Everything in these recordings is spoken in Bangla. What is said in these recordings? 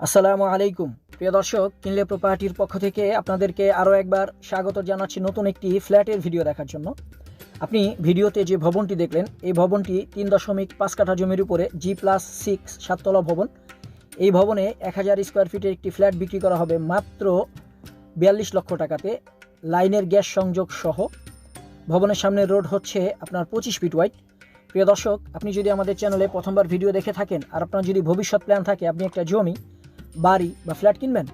আসসালামু আলাইকুম। প্রিয় দর্শক, কিনলে প্রপার্টির পক্ষ থেকে আপনাদেরকে আরও একবার স্বাগত জানাচ্ছি নতুন একটি ফ্ল্যাটের ভিডিও দেখার জন্য। আপনি ভিডিওতে যে ভবনটি দেখলেন, এই ভবনটি তিন দশমিক পাঁচ কাঠা জমির উপরে জি প্লাস সিক্স সাততলা ভবন। এই ভবনে এক হাজার স্কোয়ার ফিটের একটি ফ্ল্যাট বিক্রি করা হবে মাত্র বিয়াল্লিশ লক্ষ টাকাতে। লাইনের গ্যাস সংযোগ সহ। ভবনের সামনে রোড হচ্ছে আপনার পঁচিশ ফিট ওয়াইড প্রিয় দর্শক, আপনি যদি আমাদের চ্যানেলে প্রথমবার ভিডিও দেখে থাকেন, আর আপনার যদি ভবিষ্যৎ প্ল্যান থাকে, আপনি একটা জমি বাড়ি বা ফ্ল্যাট কিনবেন?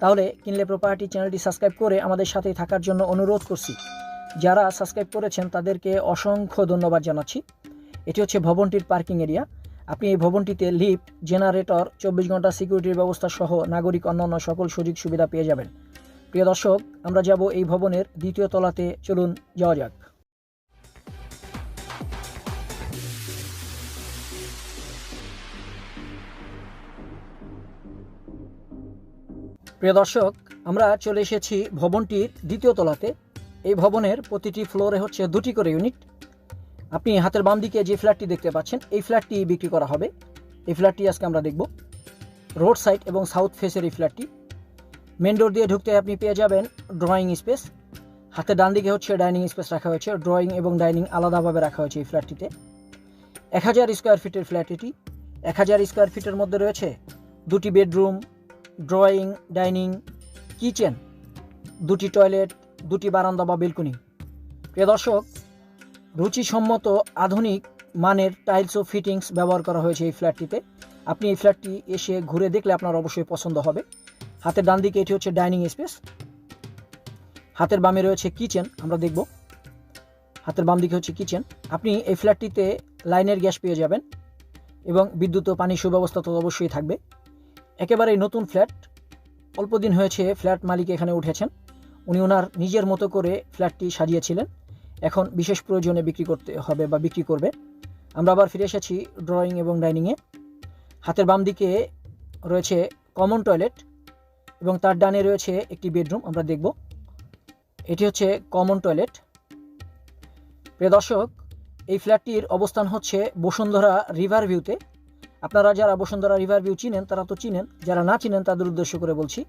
তাহলে কিনলে প্রপার্টি চ্যানেলটি সাবস্ক্রাইব করে আমাদের সাথে থাকার জন্য অনুরোধ করছি। যারা সাবস্ক্রাইব করেছেন, তাদেরকে অসংখ্য ধন্যবাদ জানাচ্ছি। এটি হচ্ছে ভবনটির পার্কিং এরিয়া আপনি এই ভবনটিতে লিফট জেনারেটর চব্বিশ ঘণ্টা সিকিউরিটির ব্যবস্থা সহ নাগরিক অন্যান্য সকল সুযোগ সুবিধা পেয়ে যাবেন। প্রিয় দর্শক, আমরা যাব এই ভবনের দ্বিতীয় তলাতে। চলুন, যাওয়া যাক। প্রিয় দর্শক, আমরা চলে এসেছি ভবনটির দ্বিতীয় তলাতে। এই ভবনের প্রতিটি ফ্লোরে হচ্ছে দুটি করে ইউনিট। আপনি হাতের বাম দিকে যে ফ্ল্যাটটি দেখতে পাচ্ছেন, এই ফ্ল্যাটটি বিক্রি করা হবে। এই ফ্ল্যাটটি আজকে আমরা দেখব। রোড সাইড এবং সাউথ ফেসের এই ফ্ল্যাটটি। মেন ডোর দিয়ে ঢুকতে আপনি পেয়ে যাবেন ড্রয়িং স্পেস। হাতের ডান দিকে হচ্ছে ডাইনিং স্পেস রাখা হয়েছে। ড্রয়িং এবং ডাইনিং আলাদাভাবে রাখা হয়েছে এই ফ্ল্যাটটিতে। এক হাজার স্কোয়ার ফিটের ফ্ল্যাট এটি। এক হাজার স্কোয়ার ফিটের মধ্যে রয়েছে দুটি বেডরুম ড্রয়িং, ডাইনিং, কিচেন, দুটি টয়লেট, দুটি বারান্দা বা বেলকুনি। প্রিয় দর্শক, রুচিসম্মত আধুনিক মানের টাইলস ও ফিটিংস ব্যবহার করা হয়েছে এই ফ্ল্যাটটিতে। আপনি এই ফ্ল্যাটটি এসে ঘুরে দেখলে আপনার অবশ্যই পছন্দ হবে। হাতের ডান দিকে এটি হচ্ছে ডাইনিং স্পেস। হাতের বামে রয়েছে কিচেন, আমরা দেখব। হাতের বাম দিকে হচ্ছে কিচেন। আপনি এই ফ্ল্যাটটিতে লাইনের গ্যাস পেয়ে যাবেন এবং বিদ্যুৎ ও পানির সুব্যবস্থা তো অবশ্যই থাকবে। একেবারেই নতুন ফ্ল্যাট। অল্প দিন হয়েছে ফ্ল্যাট মালিক এখানে উঠেছেন। উনি ওনার নিজের মতো করে ফ্ল্যাটটি সাজিয়েছিলেন। এখন বিশেষ প্রয়োজনে বিক্রি করতে হবে বা বিক্রি করবে। আমরা আবার ফিরে এসেছি ড্রয়িং এবং ডাইনিংয়ে। হাতের বাম দিকে রয়েছে কমন টয়লেট এবং তার ডানে রয়েছে একটি বেডরুম, আমরা দেখব। এটি হচ্ছে কমন টয়লেট। প্রিয় দর্শক, এই ফ্ল্যাটটির অবস্থান হচ্ছে বসুন্ধরা রিভার ভিউতে। আপনারা যারা বসুন্ধরা রিভার ভিউ চিনেন, তারা তো চিনেন। যারা না চিনেন, তাদের উদ্দেশ্য করে বলছি,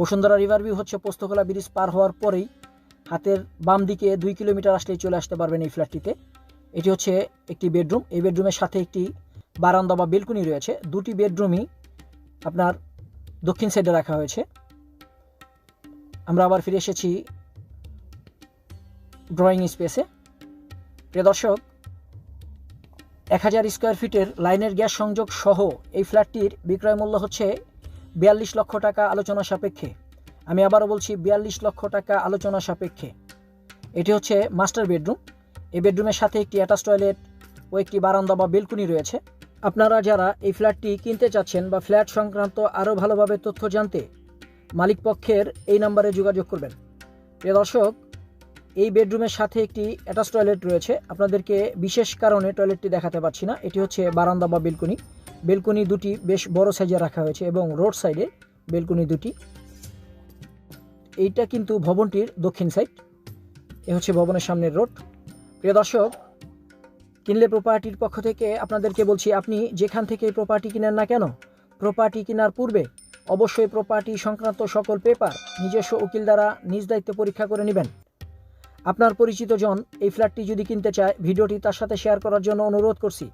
বসুন্ধরা রিভার ভিউ হচ্ছে পোস্তকলা ব্রিজ পার হওয়ার পরেই হাতের বাম দিকে দুই কিলোমিটার আসলেই চলে আসতে পারবেন এই ফ্ল্যাটটিতে। এটি হচ্ছে একটি বেডরুম। এই বেডরুমের সাথে একটি বারান্দা বা বেলকুনি রয়েছে। দুটি বেডরুমই আপনার দক্ষিণ সাইডে রাখা হয়েছে। আমরা আবার ফিরে এসেছি ড্রয়িং স্পেসে প্রিয় দর্শক এক হাজার স্কোয়ার ফিটের লাইনের গ্যাস সংযোগ সহ এই ফ্ল্যাটটির বিক্রয় মূল্য হচ্ছে বিয়াল্লিশ লক্ষ টাকা আলোচনা সাপেক্ষে। আমি আবারও বলছি বিয়াল্লিশ লক্ষ টাকা আলোচনা সাপেক্ষে। এটি হচ্ছে মাস্টার বেডরুম। এই বেডরুমের সাথে একটি অ্যাটাচ টয়লেট ও একটি বারান্দা বা বেলকুনি রয়েছে। আপনারা যারা এই ফ্ল্যাটটি কিনতে চাচ্ছেন বা ফ্ল্যাট সংক্রান্ত আরও ভালোভাবে তথ্য জানতে, মালিক পক্ষের এই নাম্বারে যোগাযোগ করবেন। প্রিয় দর্শক এই বেডরুমের সাথে একটি অ্যাটাচ টয়লেট রয়েছে। আপনাদেরকে বিশেষ কারণে টয়লেটটি দেখাতে পারছি না। এটি হচ্ছে বারান্দা বা বেলকুনি। বেলকুনি দুটি বেশ বড় সাইজে রাখা হয়েছে এবং রোড সাইডে বেলকুনি দুটি। এইটা কিন্তু ভবনটির দক্ষিণ সাইড। এ হচ্ছে ভবনের সামনের রোড। প্রিয় দর্শক, কিনলে প্রপার্টির পক্ষ থেকে আপনাদেরকে বলছি, আপনি যেখান থেকে প্রপার্টি কিনেন না কেন প্রপার্টি কেনার পূর্বে অবশ্যই প্রপার্টি সংক্রান্ত সকল পেপার নিজস্ব উকিল দ্বারা নিজ দায়িত্বে পরীক্ষা করে নেবেন। আপনার পরিচিত জন এই ফ্ল্যাটটি যদি কিনতে চায়, ভিডিওটি তার সাথে শেয়ার করার জন্য অনুরোধ করছি।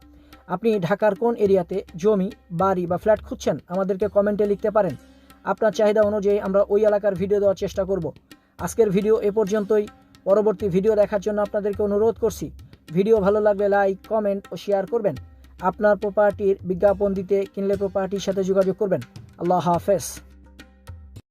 আপনি ঢাকার কোন এরিয়াতে জমি, বাড়ি বা ফ্ল্যাট খুঁজছেন, আমাদেরকে কমেন্টে লিখতে পারেন। আপনার চাহিদা অনুযায়ী আমরা ওই এলাকার ভিডিও দেওয়ার চেষ্টা করব। আজকের ভিডিও এ পর্যন্তই। পরবর্তী ভিডিও দেখার জন্য আপনাদেরকে অনুরোধ করছি। ভিডিও ভালো লাগলে লাইক, কমেন্ট ও শেয়ার করবেন। আপনার প্রপার্টির বিজ্ঞাপন দিতে কিনলে প্রপার্টির সাথে যোগাযোগ করবেন। আল্লাহ হাফেজ।